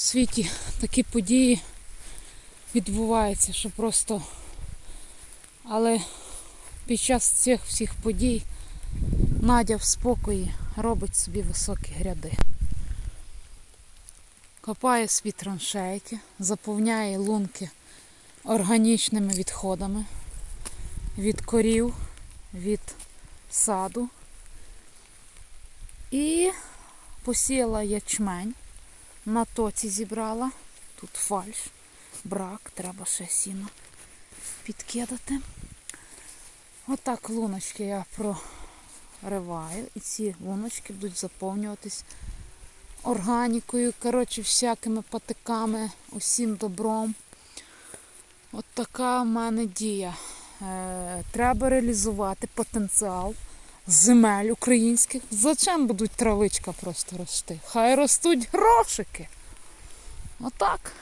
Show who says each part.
Speaker 1: світі такі події відбуваються, що просто. Але під час цих всіх подій Надя в спокої робить собі високі гряди. Копає свій траншейки, заповняє лунки органічними відходами від корів, від саду. І посіяла ячмень, на тоці зібрала. Тут фальш, брак, треба ще сіно підкидати. Отак луночки я прориваю, і ці луночки будуть заповнюватись органікою, коротше, всякими патиками, усім добром. От така в мене дія. Е, треба реалізувати потенціал земель українських. Зачем будуть травичка просто рости? Хай ростуть грошики. Отак.